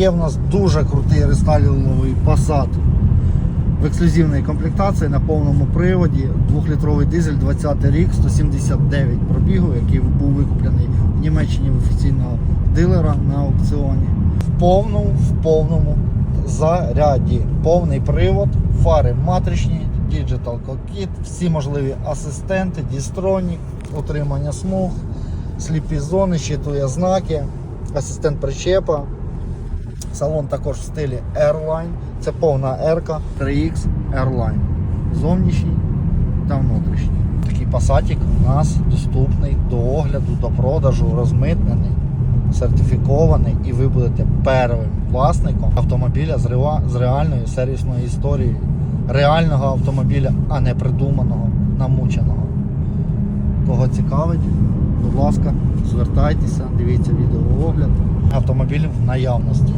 Є в нас дуже крутий рестайлінговий Passat в ексклюзивній комплектації на повному приводі. 2-літровий дизель 20 рік, 179 пробігу, який був викуплений в Німеччині в офіційного дилера на аукціоні. В повному, в повному заряді. Повний привод, фари матричні, Digital Cockpit, всі можливі асистенти, дістронік, утримання смуг, сліпі зони, щитує знаки, асистент причепа. Салон також в стилі Airline. Це повна R 3X Airline. Зовнішній та внутрішній. Такий пасатик у нас доступний до огляду, до продажу, розмитнений, сертифікований, і ви будете первим власником автомобіля з, реа- з реальною сервісною історією. Реального автомобіля, а не придуманого, намученого. Кого цікавить, будь ласка, звертайтеся, дивіться відеоогляд. Автомобіль в наявності.